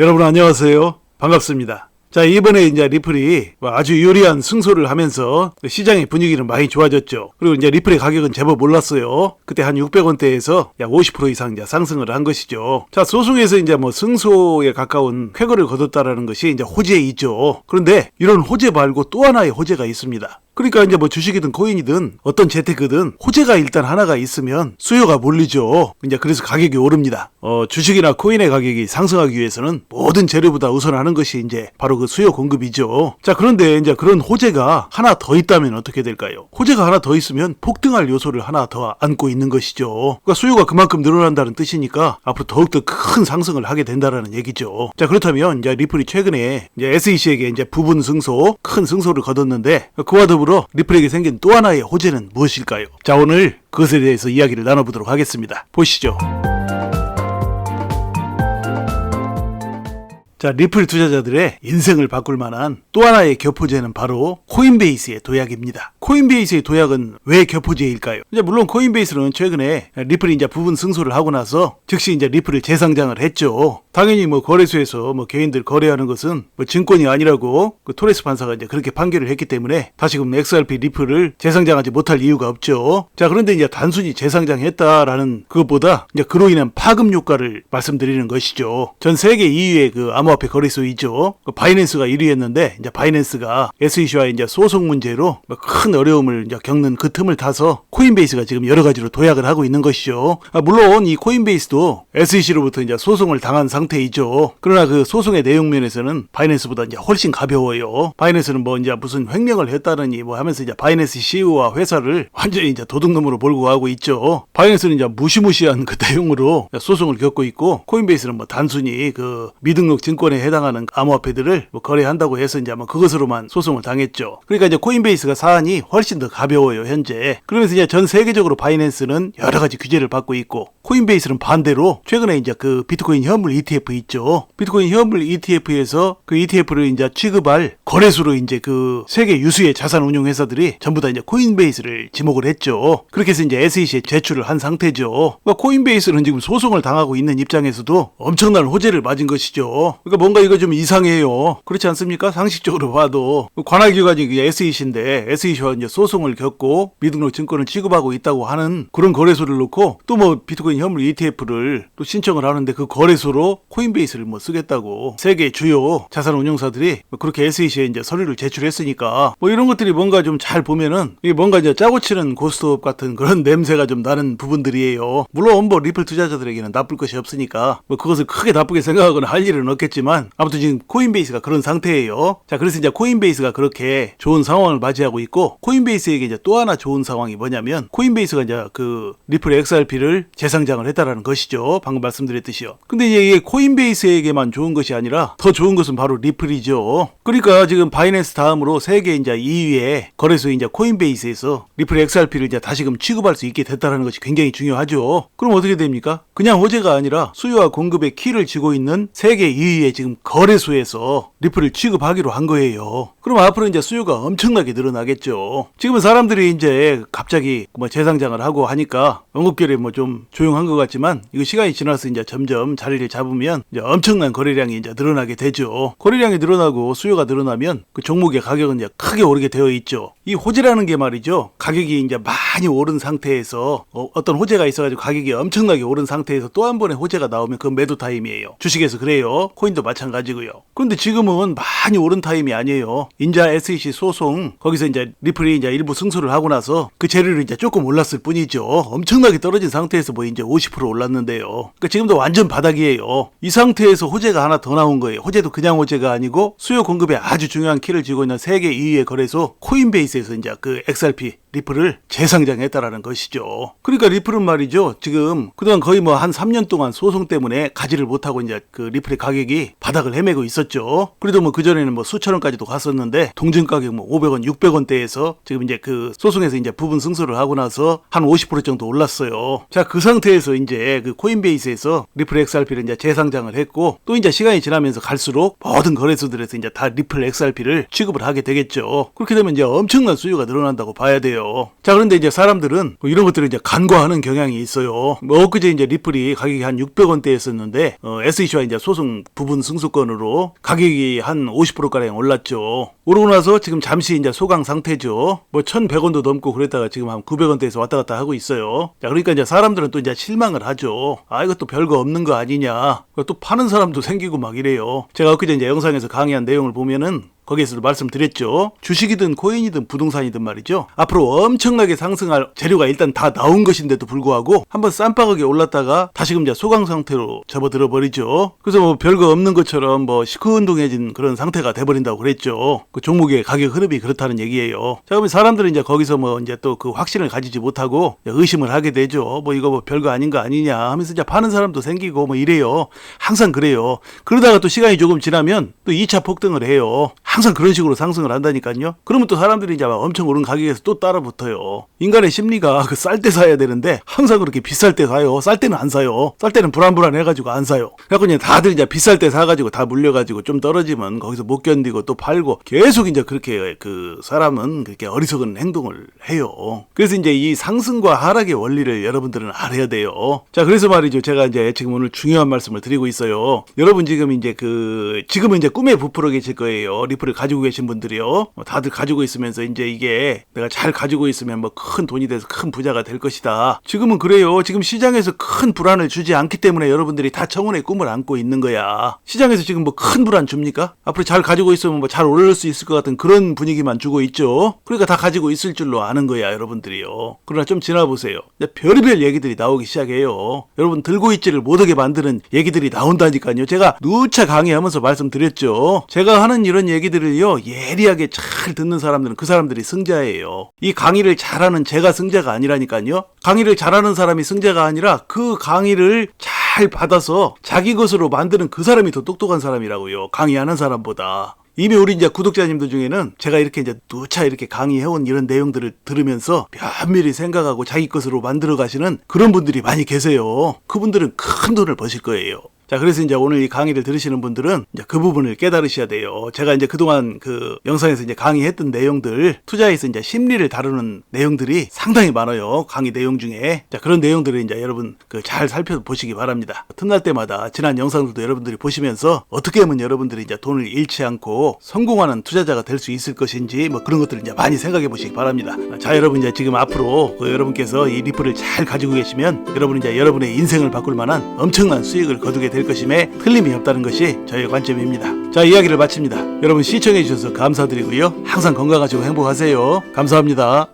여러분 안녕하세요. 반갑습니다. 자, 이번에 이제 리플이 뭐 아주 유리한 승소를 하면서 시장의 분위기는 많이 좋아졌죠. 그리고 이제 리플의 가격은 제법 올랐어요. 그때 한 600원대에서 약 50% 이상 이제 상승을 한 것이죠. 자, 소송에서 이제 뭐 승소에 가까운 쾌거를 거뒀다라는 것이 이제 호재에 있죠. 그런데 이런 호재 말고 또 하나의 호재가 있습니다. 그러니까 이제 뭐 주식이든 코인이든 어떤 재테크든 호재가 일단 하나가 있으면 수요가 몰리죠. 이제 그래서 가격이 오릅니다. 어, 주식이나 코인의 가격이 상승하기 위해서는 모든 재료보다 우선하는 것이 이제 바로 그 수요 공급이죠. 자, 그런데 이제 그런 호재가 하나 더 있다면 어떻게 될까요? 호재가 하나 더 있으면 폭등할 요소를 하나 더 안고 있는 것이죠. 그러니까 수요가 그만큼 늘어난다는 뜻이니까 앞으로 더욱더 큰 상승을 하게 된다라는 얘기죠. 자, 그렇다면 이제 리플이 최근에 이제 SEC에게 이제 부분 승소, 큰 승소를 거뒀는데 그와 더불어 리플에게 생긴 또 하나의 호재는 무엇일까요? 자, 오늘 그것에 대해서 이야기를 나눠보도록 하겠습니다. 보시죠. 자, 리플 투자자들의 인생을 바꿀 만한 또 하나의 교포제는 바로 코인베이스의 도약입니다. 코인베이스의 도약은 왜 교포제일까요? 이제 물론 코인베이스는 최근에 리플이 이제 부분 승소를 하고 나서 즉시 이제 리플을 재상장을 했죠. 당연히 뭐 거래소에서 뭐 개인들 거래하는 것은 뭐 증권이 아니라고 그 토레스 판사가 이제 그렇게 판결을 했기 때문에 다시금 XRP 리플을 재상장하지 못할 이유가 없죠. 자, 그런데 이제 단순히 재상장했다라는 그것보다 이제 그로 인한 파급 효과를 말씀드리는 것이죠. 전 세계 2위의 그 암호 화폐 거래소이죠. 그 바이낸스가 1위였는데 이제 바이낸스가 SEC와의 이제 소송 문제로 뭐큰 어려움을 이제 겪는 그 틈을 타서 코인베이스가 지금 여러 가지로 도약을 하고 있는 것이죠. 아, 물론 이 코인베이스도 SEC로부터 이제 소송을 당한 상태이죠. 그러나 그 소송의 내용 면에서는 바이낸스보다 이제 훨씬 가벼워요. 바이낸스는 뭐 이제 무슨 횡령을 했다느니 뭐 하면서 이제 바이낸스 CEO와 회사를 완전히 이제 도둑놈으로 몰고 가고 있죠. 바이낸스는 이제 무시무시한 그 내용으로 소송을 겪고 있고 코인베이스는 뭐 단순히 그 미등록 증권 에 해당하는 암호화폐들을 뭐 거래한다고 해서 이제 뭐 그것으로만 소송을 당했죠. 그러니까 이제 코인베이스가 사안이 훨씬 더 가벼워요 현재. 그러면서 이제 전 세계적으로 바이낸스는 여러 가지 규제를 받고 있고 코인베이스는 반대로 최근에 이제 그 비트코인 현물 ETF 있죠. 비트코인 현물 ETF에서 그 ETF를 이제 취급할 거래소로 이제 그 세계 유수의 자산 운용 회사들이 전부 다 이제 코인베이스를 지목을 했죠. 그렇게 해서 이제 SEC에 제출을 한 상태죠. 그러니까 코인베이스는 지금 소송을 당하고 있는 입장에서도 엄청난 호재를 맞은 것이죠. 그러니까 뭔가 이거 좀 이상해요. 그렇지 않습니까? 상식적으로 봐도 관할기관이 그 SEC인데 SEC와 이제 소송을 겪고 미등록 증권을 취급하고 있다고 하는 그런 거래소를 놓고 또 뭐 비트코인 현물 ETF를 또 신청을 하는데 그 거래소로 코인베이스를 뭐 쓰겠다고 세계 주요 자산 운용사들이 뭐 그렇게 SEC에 이제 서류를 제출했으니까 뭐 이런 것들이 뭔가 좀 잘 보면은 이게 뭔가 이제 짜고 치는 고스톱 같은 그런 냄새가 좀 나는 부분들이에요. 물론 뭐 리플 투자자들에게는 나쁠 것이 없으니까 뭐 그것을 크게 나쁘게 생각하거나 할 일은 없겠지 만 아무튼 지금 코인베이스가 그런 상태예요. 자 그래서 이제 코인베이스가 그렇게 좋은 상황을 맞이하고 있고 코인베이스에게 이제 또 하나 좋은 상황이 뭐냐면 코인베이스가 이제 그 리플 XRP를 재상장을 했다라는 것이죠. 방금 말씀드렸듯이요. 근데 이게 코인베이스에게만 좋은 것이 아니라 더 좋은 것은 바로 리플이죠. 그러니까 지금 바이낸스 다음으로 세계 이제 2위의 거래소인 이제 코인베이스에서 리플 XRP를 이제 다시금 취급할 수 있게 됐다라는 것이 굉장히 중요하죠. 그럼 어떻게 됩니까? 그냥 호재가 아니라 수요와 공급의 키를 쥐고 있는 세계 2위의 지금 거래소에서 리플을 취급하기로 한 거예요. 그럼 앞으로 이제 수요가 엄청나게 늘어나겠죠. 지금은 사람들이 이제 갑자기 뭐 재상장을 하고 하니까 언급결에 뭐좀 조용한 것 같지만 이거 시간이 지나서 이제 점점 자리를 잡으면 이제 엄청난 거래량이 이제 늘어나게 되죠. 거래량이 늘어나고 수요가 늘어나면 그 종목의 가격은 이제 크게 오르게 되어 있죠. 이 호재라는 게 말이죠. 가격이 이제 많이 오른 상태에서 어, 떤 호재가 있어가지고 가격이 엄청나게 오른 상태에서 또 한 번의 호재가 나오면 그건 매도 타임이에요. 주식에서 그래요. 코인도 마찬가지고요. 그런데 지금은 많이 오른 타임이 아니에요. 인자 SEC 소송 거기서 이제 리플이 이제 일부 승소를 하고 나서 그 재료를 이제 조금 올랐을 뿐이죠. 엄청나게 떨어진 상태에서 뭐 이제 50% 올랐는데요. 그러니까 지금도 완전 바닥이에요. 이 상태에서 호재가 하나 더 나온 거예요. 호재도 그냥 호재가 아니고 수요 공급에 아주 중요한 키를 쥐고 있는 세계 2위의 거래소 코인베이스에서 이제 그 XRP 리플을 재상장했다라는 것이죠. 그러니까 리플은 말이죠. 지금 그동안 거의 뭐 한 3년 동안 소송 때문에 가지를 못하고 이제 그 리플의 가격이 바닥을 헤매고 있었죠. 그래도 뭐 그전에는 뭐 수천 원까지도 갔었는데 동전 가격 뭐 500원, 600원대에서 지금 이제 그 소송에서 이제 부분 승소를 하고 나서 한 50% 정도 올랐어요. 자, 그 상태에서 이제 그 코인베이스에서 리플 XRP를 이제 재상장을 했고 또 이제 시간이 지나면서 갈수록 모든 거래소들에서 이제 다 리플 XRP를 취급을 하게 되겠죠. 그렇게 되면 이제 엄청난 수요가 늘어난다고 봐야 돼요. 거예요. 자, 그런데 이제 사람들은 뭐 이런 것들을 이제 간과하는 경향이 있어요. 뭐 엊그제 이제 리플이 가격이 한 600원대였었는데, 어, SH와 이제 소송 부분 승소권으로 가격이 한 50%가량 올랐죠. 오르고 나서 지금 잠시 이제 소강 상태죠. 뭐 1100원도 넘고 그랬다가 지금 한 900원대에서 왔다 갔다 하고 있어요. 자, 그러니까 이제 사람들은 또 이제 실망을 하죠. 아, 이것도 별거 없는 거 아니냐. 또 파는 사람도 생기고 막 이래요. 제가 엊그제 이제 영상에서 강의한 내용을 보면은 거기에서도 말씀드렸죠. 주식이든 코인이든 부동산이든 말이죠. 앞으로 엄청나게 상승할 재료가 일단 다 나온 것인데도 불구하고 한번 쌈바닥에 올랐다가 다시금 이제 소강 상태로 접어들어 버리죠. 그래서 뭐 별거 없는 것처럼 뭐 시큰둥해진 그런 상태가 돼버린다고 그랬죠. 그 종목의 가격 흐름이 그렇다는 얘기예요. 자, 그러면 사람들은 이제 거기서 뭐 이제 또 그 확신을 가지지 못하고 의심을 하게 되죠. 뭐 이거 뭐 별거 아닌 거 아니냐 하면서 이제 파는 사람도 생기고 뭐 이래요. 항상 그래요. 그러다가 또 시간이 조금 지나면 또 2차 폭등을 해요. 항상 그런 식으로 상승을 한다니까요. 그러면 또 사람들이 이제 막 엄청 오른 가격에서 또 따라 붙어요. 인간의 심리가 그 쌀 때 사야 되는데 항상 그렇게 비쌀 때 사요. 쌀 때는 안 사요. 쌀 때는 불안불안해가지고 안 사요. 그래갖고 이제 다들 이제 비쌀 때 사가지고 다 물려가지고 좀 떨어지면 거기서 못 견디고 또 팔고 계속 이제 그렇게 그 사람은 그렇게 어리석은 행동을 해요. 그래서 이제 이 상승과 하락의 원리를 여러분들은 알아야 돼요. 자, 그래서 말이죠. 제가 이제 지금 오늘 중요한 말씀을 드리고 있어요. 여러분 지금 이제 그 지금은 이제 꿈에 부풀어 계실 거예요. 리플을 가지고 계신 분들이요. 뭐 다들 가지고 있으면서 이제 이게 내가 잘 가지고 있으면 뭐 큰 돈이 돼서 큰 부자가 될 것이다. 지금은 그래요. 지금 시장에서 큰 불안을 주지 않기 때문에 여러분들이 다 청운의 꿈을 안고 있는 거야. 시장에서 지금 뭐 큰 불안 줍니까? 앞으로 잘 가지고 있으면 뭐 잘 오를 수 있을 것 같은 그런 분위기만 주고 있죠. 그러니까 다 가지고 있을 줄로 아는 거야, 여러분들이요. 그러나 좀 지나보세요. 별의별 얘기들이 나오기 시작해요. 여러분 들고 있지를 못하게 만드는 얘기들이 나온다니까요. 제가 누차 강의하면서 말씀드렸죠. 제가 하는 이런 얘기 들을요, 예리하게 잘 듣는 사람들은 그 사람들이 승자예요. 이 강의를 잘하는 제가 승자가 아니라니까요. 강의를 잘하는 사람이 승자가 아니라 그 강의를 잘 받아서 자기 것으로 만드는 그 사람이 더 똑똑한 사람이라고요. 강의하는 사람보다. 이미 우리 이제 구독자님들 중에는 제가 이렇게 이제 누차 이렇게 강의해온 이런 내용들을 들으면서 면밀히 생각하고 자기 것으로 만들어 가시는 그런 분들이 많이 계세요. 그분들은 큰 돈을 버실 거예요. 자, 그래서 이제 오늘 이 강의를 들으시는 분들은 이제 그 부분을 깨달으셔야 돼요. 제가 이제 그동안 그 영상에서 이제 강의했던 내용들, 투자에서 이제 심리를 다루는 내용들이 상당히 많아요. 강의 내용 중에. 자, 그런 내용들을 이제 여러분 그 잘 살펴보시기 바랍니다. 틈날 때마다 지난 영상들도 여러분들이 보시면서 어떻게 하면 여러분들이 이제 돈을 잃지 않고 성공하는 투자자가 될 수 있을 것인지 뭐 그런 것들을 이제 많이 생각해 보시기 바랍니다. 자, 여러분 이제 지금 앞으로 그 여러분께서 이 리플을 잘 가지고 계시면 여러분 이제 여러분의 인생을 바꿀 만한 엄청난 수익을 거두게 될 것임에 틀림이 없다는 것이 저의 관점입니다. 자, 이야기를 마칩니다. 여러분 시청해 주셔서 감사드리고요. 항상 건강하시고 행복하세요. 감사합니다.